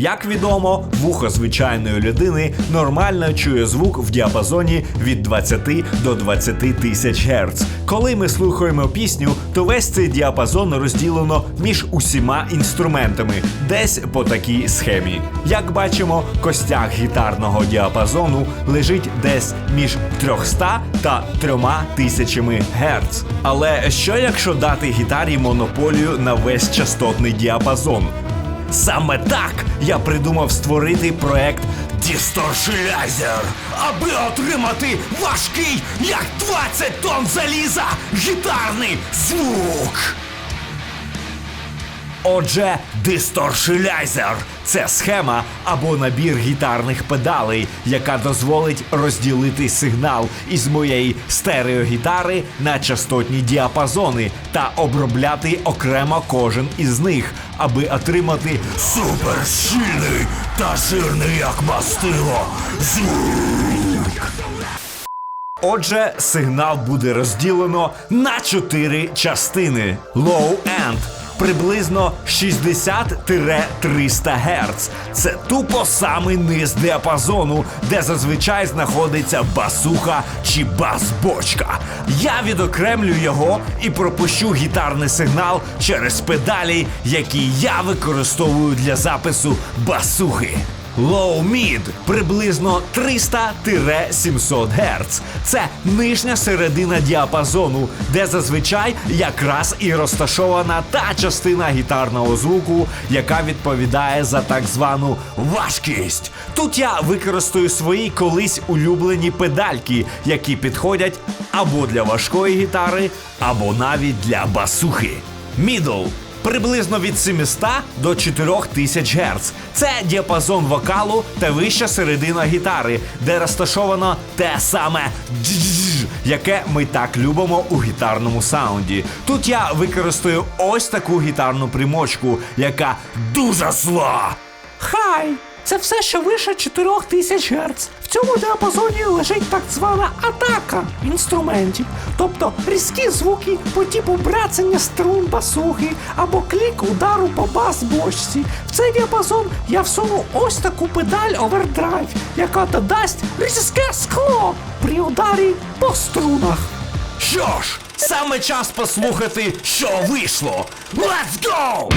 Як відомо, вухо звичайної людини нормально чує звук в діапазоні від 20 до 20 тисяч Гц. Коли ми слухаємо пісню, то весь цей діапазон розділено між усіма інструментами, десь по такій схемі. Як бачимо, костяк гітарного діапазону лежить десь між 300 та 3000 Гц. Але що якщо дати гітарі монополію на весь частотний діапазон? Саме так я придумав створити проект Distortionizer, аби отримати важкий, як 20 тонн заліза, гітарний звук. Отже, Distortionizer – це схема або набір гітарних педалей, яка дозволить розділити сигнал із моєї стереогітари на частотні діапазони та обробляти окремо кожен із них, аби отримати суперщільний та жирний як мастило звук. Отже, сигнал буде розділено на чотири частини: Low End приблизно 60-300 Гц. Це тупо самий низ діапазону, де зазвичай знаходиться басуха чи бас-бочка. Я відокремлю його і пропущу гітарний сигнал через педалі, які я використовую для запису басухи. Low Mid приблизно 300-700 Гц. Це нижня середина діапазону, де зазвичай якраз і розташована та частина гітарного звуку, яка відповідає за так звану важкість. Тут я використаю свої колись улюблені педальки, які підходять або для важкої гітари, або навіть для басухи. Middle Приблизно від 700 до 4000 Гц. Це діапазон вокалу та вища середина гітари, де розташовано те саме «дж-дж-дж», яке ми так любимо у гітарному саунді. Тут я використаю ось таку гітарну примочку, яка дуже зла. Хай! Це все, що вище 4000 Гц. В цьому діапазоні лежить так звана атака інструментів, тобто різкі звуки по типу бряцання струн басухи або клік удару по бас-бочці. В цей діапазон я всуну ось таку педаль овердрайв, яка додасть різке скло при ударі по струнах. Що ж, саме час послухати, що вийшло. Let's go!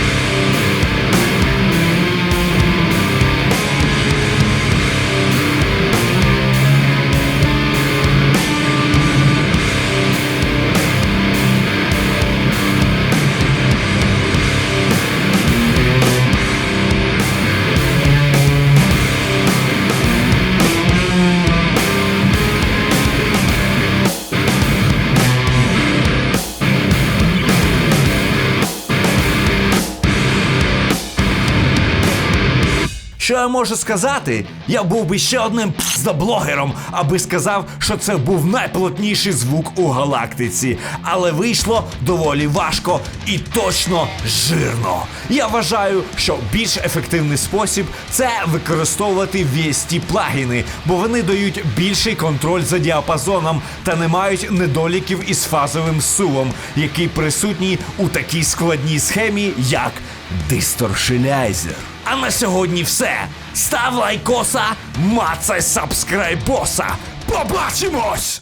Що я можу сказати? Я був би ще одним піздоблогером, аби сказав, що це був найплотніший звук у галактиці. Але вийшло доволі важко і точно жирно. Я вважаю, що більш ефективний спосіб це використовувати VST плагіни, бо вони дають більший контроль за діапазоном та не мають недоліків із фазовим сувом, який присутній у такій складній схемі, як Distortionizer. А на сьогодні все. Став лайкоса, мацай сабскрайбоса. Побачимось!